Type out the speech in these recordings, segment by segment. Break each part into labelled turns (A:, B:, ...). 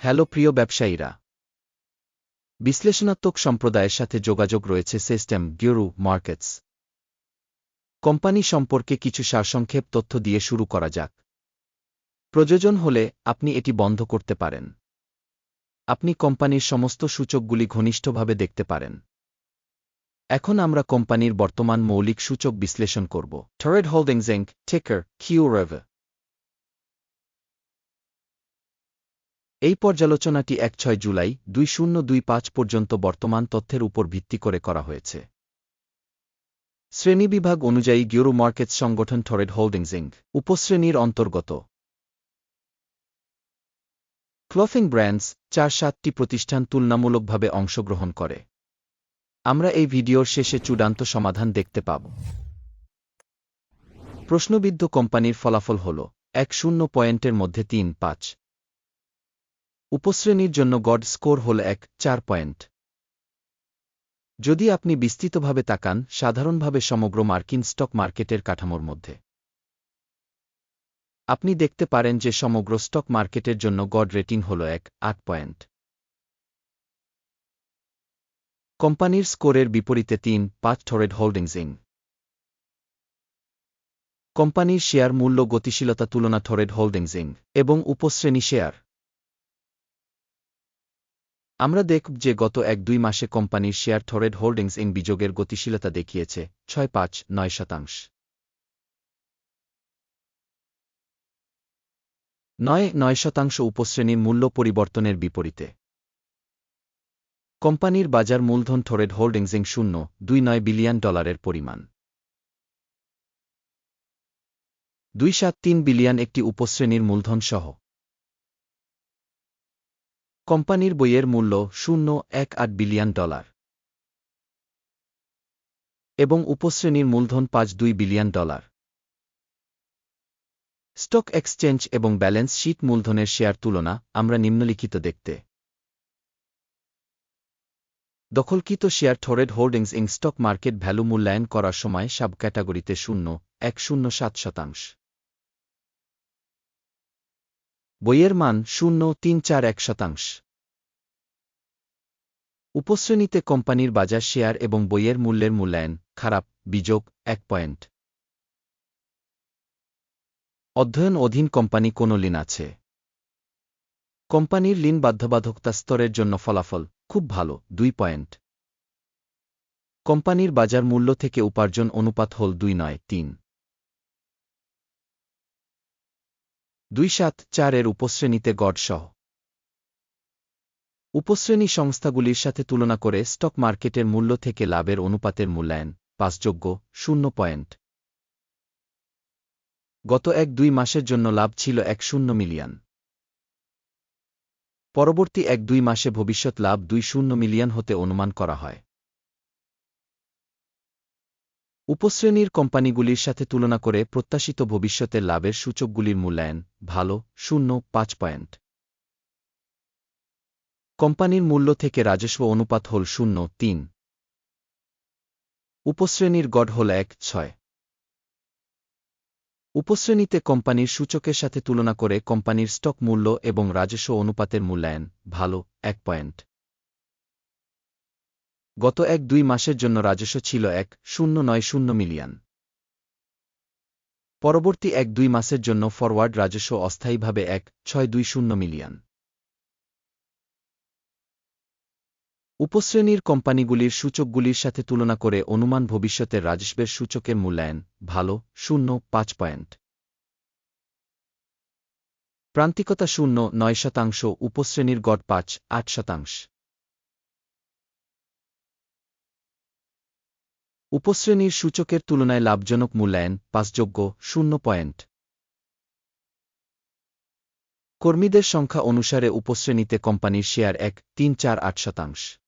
A: Hello প্রিয় ব্যবসায়ীরা। বিশ্লেষণাত্মক সম্প্রদায়ের সাথে যোগাযোগ রয়েছে সিস্টেম গিউরু মার্কেটস। কোম্পানি সম্পর্কে কিছু সারসংক্ষেপ তথ্য দিয়ে শুরু করা যাক। প্রয়োজন হলে আপনি এটি বন্ধ করতে পারেন। আপনি কোম্পানির সমস্ত সূচকগুলি ঘনিষ্ঠভাবে দেখতে পারেন। এখন আমরা কোম্পানির বর্তমান মৌলিক সূচক বিশ্লেষণ করব। টরেড হোল্ডিংস টেকার কিউ এই পর্যালোচনাটি এক ছয় জুলাই দুই শূন্য দুই পাঁচ পর্যন্ত বর্তমান তথ্যের উপর ভিত্তি করে করা হয়েছে। শ্রেণীবিভাগ অনুযায়ী গিউরো মার্কেটস সংগঠন টরেড হোল্ডিংস ইঙ্ক উপশ্রেণীর অন্তর্গত। ক্লথিং ব্র্যান্ডস চার সাতটি প্রতিষ্ঠান তুলনামূলকভাবে অংশগ্রহণ করে। আমরা এই ভিডিওর শেষে চূড়ান্ত সমাধান দেখতে পাব। প্রশ্নবিদ্ধ কোম্পানির ফলাফল হল এক শূন্য পয়েন্টের মধ্যে তিন পাঁচ। উপশ্রেণীর জন্য গড স্কোর হল এক, চার পয়েন্ট। যদি আপনি বিস্তৃতভাবে তাকান, সাধারণভাবে সমগ্র মার্কিন স্টক মার্কেটের কাঠামোর মধ্যে। আপনি দেখতে পারেন যে সমগ্র স্টক মার্কেটের জন্য গড রেটিং হল এক, আট পয়েন্ট। কোম্পানির স্কোরের বিপরীতে তিন, পাঁচ থরেড হোল্ডিংসিং কোম্পানির শেয়ার মূল্য গতিশীলতা তুলনা থরেড হোল্ডিংসিং এবং উপশ্রেণী শেয়ার। আমরা দেখব যে গত এক দুই মাসে কোম্পানির শেয়ার থরেড হোল্ডিংস ইন বিযোগের গতিশীলতা দেখিয়েছে ছয় পাঁচ নয় শতাংশ। নয় নয় শতাংশ উপশ্রেণীর মূল্য পরিবর্তনের বিপরীতে। কোম্পানির বাজার মূলধন থরেড হোল্ডিংসিং শূন্য, দুই নয় বিলিয়ন ডলারের পরিমাণ। দুই সাত তিন বিলিয়ন একটি উপশ্রেণীর মূলধন সহ কোম্পানির বইয়ের মূল্য শূন্য এক আট বিলিয়ন ডলার। এবং উপশ্রেণীর মূলধন পাঁচ দুই বিলিয়ন ডলার। স্টক এক্সচেঞ্জ এবং ব্যালেন্স শীট মূলধনের শেয়ার তুলনা আমরা নিম্নলিখিত দেখতে। দখলকৃত শেয়ার থরেড হোল্ডিংস ইং স্টক মার্কেট ভ্যালু মূল্যায়ন করার সময় সাব ক্যাটাগরিতে শূন্য, এক শূন্য সাত শতাংশ। বইয়ের মান শূন্য তিন চার এক শতাংশ। উপশ্রেণীতে কোম্পানির বাজার শেয়ার এবং বইয়ের মূল্যের মূল্যায়ন, খারাপ, বিযোগ, এক পয়েন্ট। অধ্যয়ন অধীন কোম্পানি কোন লিন আছে। কোম্পানির লিন বাধ্যবাধকতা স্তরের জন্য ফলাফল খুব ভালো, দুই পয়েন্ট। কোম্পানির বাজার মূল্য থেকে উপার্জন অনুপাত হল দুই নয়, তিন। দুই সাত চারের উপশ্রেণীতে গড় সহ উপশ্রেণী সংস্থাগুলির সাথে তুলনা করে স্টক মার্কেটের মূল্য থেকে লাভের অনুপাতের মূল্যায়ন পাঁচযোগ্য, শূন্য পয়েন্ট। গত এক দুই মাসের জন্য লাভ ছিল এক শূন্য মিলিয়ন। পরবর্তী এক দুই মাসে ভবিষ্যৎ লাভ দুই শূন্য মিলিয়ন হতে অনুমান করা হয়। উপশ্রেণীর কোম্পানিগুলির সাথে তুলনা করে প্রত্যাশিত ভবিষ্যতের লাভের সূচকগুলির মূল্যায়ন ভালো, শূন্য, পাঁচ পয়েন্ট। কোম্পানির মূল্য থেকে রাজস্ব অনুপাত হল শূন্য, তিন। উপশ্রেণীর গড় হল এক, ছয়। উপশ্রেণীতে কোম্পানির সূচকের সাথে তুলনা করে কোম্পানির স্টক মূল্য এবং রাজস্ব অনুপাতের মূল্যায়ন ভালো, এক পয়েন্ট। গত এক দুই মাসের জন্য রাজস্ব ছিল এক শূন্য নয় শূন্য মিলিয়ন। পরবর্তী এক দুই মাসের জন্য ফরওয়ার্ড রাজস্ব অস্থায়ীভাবে এক ছয় দুই শূন্য মিলিয়ন। উপশ্রেণীর কোম্পানিগুলির সূচকগুলির সাথে তুলনা করে অনুমান ভবিষ্যতের রাজস্বের সূচকের মূল্যায়ন ভালো, শূন্য, পাঁচ পয়েন্ট। প্রান্তিকতা শূন্য, নয় শতাংশ, উপশ্রেণীর গড় পাঁচ, আট শতাংশ। উপশ্রেণীর সূচকের তুলনায় লাভজনক মূল্যায়ন পাঁচযোগ্য শূন্য পয়েন্ট। কর্মীদের সংখ্যা অনুসারে উপশ্রেণীতে কোম্পানির শেয়ার এক, তিন, চার, আট শতাংশ।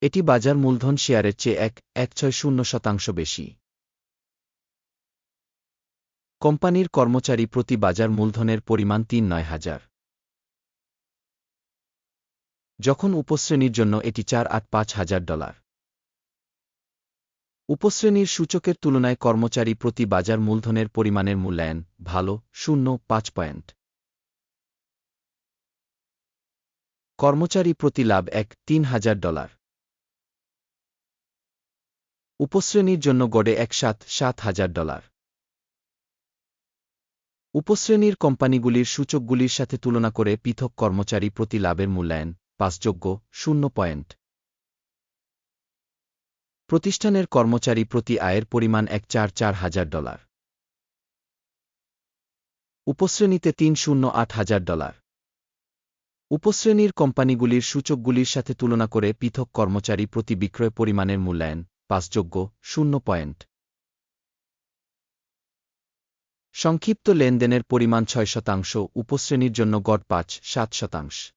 A: এটি বাজার মূলধন শেয়ারের চেয়ে এক এক, ছয়, শূন্য শতাংশ বেশি। কোম্পানির কর্মচারী প্রতি বাজার মূলধনের পরিমাণ তিন, নয় হাজার। যখন উপশ্রেণীর জন্য এটি চার আট পাঁচ হাজার ডলার। উপশ্রেণীর সূচকের তুলনায় কর্মচারী প্রতি বাজার মূলধনের পরিমাণের মূল্যায়ন ভালো, শূন্য, পাঁচ পয়েন্ট। কর্মচারী প্রতি লাভ এক, তিন হাজার ডলার। উপশ্রেণীর জন্য গড়ে এক সাত সাত হাজার ডলার। উপশ্রেণীর কোম্পানিগুলির সূচকগুলির সাথে তুলনা করে পৃথক কর্মচারী প্রতি লাভের মূল্যায়ন পাঁচযোগ্য, শূন্য পয়েন্ট। প্রতিষ্ঠানের কর্মচারী প্রতি আয়ের পরিমাণ এক চার চার হাজার ডলার। উপশ্রেণীতে তিন শূন্য আট হাজার ডলার। উপশ্রেণীর কোম্পানিগুলির সূচকগুলির সাথে তুলনা করে পৃথক কর্মচারী প্রতি বিক্রয় পরিমাণের মূল্যায়ন পাঁচযোগ্য, শূন্য পয়েন্ট। সংক্ষিপ্ত লেনদেনের পরিমাণ ছয় শতাংশ, উপশ্রেণীর জন্য গড় পাঁচ, সাত শতাংশ।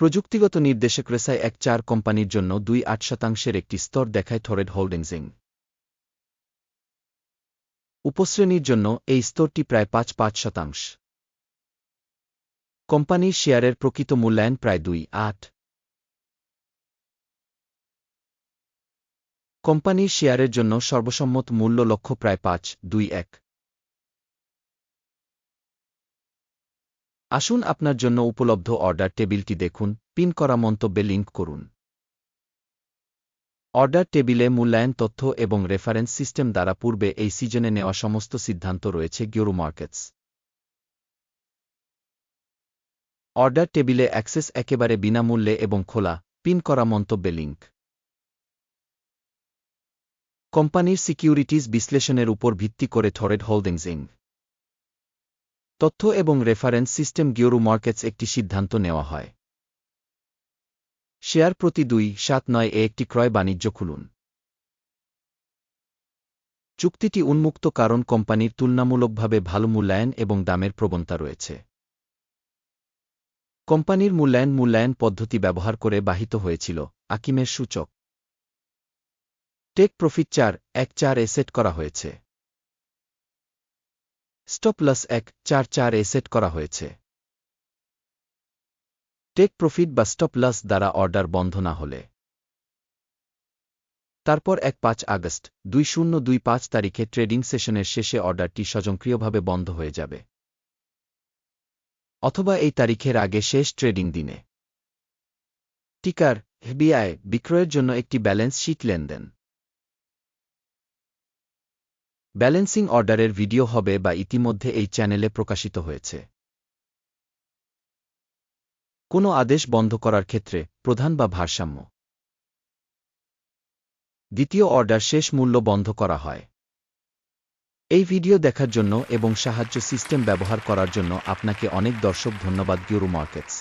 A: প্রযুক্তিগত নির্দেশক রেসায় এক চার কোম্পানির জন্য দুই আট শতাংশের একটি স্তর দেখায় থরেড হোল্ডিংসিং। উপশ্রেণীর জন্য এই স্তরটি প্রায় পাঁচ পাঁচ শতাংশ। কোম্পানির শেয়ারের প্রকৃত মূল্যায়ন প্রায় দুই আট। কোম্পানির শেয়ারের জন্য সর্বসম্মত মূল্য লক্ষ্য প্রায় পাঁচ দুই এক। আসুন আপনার জন্য উপলব্ধ অর্ডার টেবিলটি দেখুন, পিন করা মন্তব্যে লিঙ্ক করুন। অর্ডার টেবিলে মূল্যায়ন তথ্য এবং রেফারেন্স সিস্টেম দ্বারা পূর্বে এই সিজনে নেওয়া সমস্ত সিদ্ধান্ত রয়েছে গিওরু মার্কেটস। অর্ডার টেবিলে অ্যাক্সেস একেবারে বিনামূল্যে এবং খোলা, পিন করা মন্তব্যে লিঙ্ক কোম্পানির সিকিউরিটিজ বিশ্লেষণের উপর ভিত্তি করে থরেড হোল্ডিংস ইং তথ্য এবং রেফারেন্স সিস্টেম গিওরু মার্কেটস একটি সিদ্ধান্ত নেওয়া হয়। শেয়ার প্রতি দুই সাত নয় এ একটি ক্রয় বাণিজ্য খুলুন। চুক্তিটি উন্মুক্ত কারণ কোম্পানির তুলনামূলকভাবে ভালো মূল্যায়ন এবং দামের প্রবণতা রয়েছে। কোম্পানির মূল্যায়ন মূল্যায়ন পদ্ধতি ব্যবহার করে বাহিত হয়েছিল, আকিমের সূচক। টেক প্রফিট চার, এক চার এ সেট করা হয়েছে। স্টপ এক চার চার এ সেট করা হয়েছে। টেক প্রফিট বা স্টপ লস দ্বারা অর্ডার বন্ধ না হলে। তারপর এক পাঁচ আগস্ট দুই শূন্য দুই পাঁচ তারিখে ট্রেডিং সেশনের শেষে অর্ডারটি স্বয়ংক্রিয়ভাবে বন্ধ হয়ে যাবে। অথবা এই তারিখের আগে শেষ ট্রেডিং দিনে। টিকার, হেবিআই বিক্রয়ের জন্য একটি ব্যালেন্স শিট লেনদেন। ব্যালেন্সিং অর্ডারের ভিডিও হবে বা ইতিমধ্যে এই চ্যানেলে প্রকাশিত হয়েছে। কোনো আদেশ বন্ধ করার ক্ষেত্রে প্রধান বা ভারসাম্য। দ্বিতীয় অর্ডার শেষ মূল্য বন্ধ করা হয়। এই ভিডিও দেখার জন্য এবং সাহায্য সিস্টেম ব্যবহার করার জন্য আপনাকে অনেক দর্শক ধন্যবাদ গিউরু মার্কেটস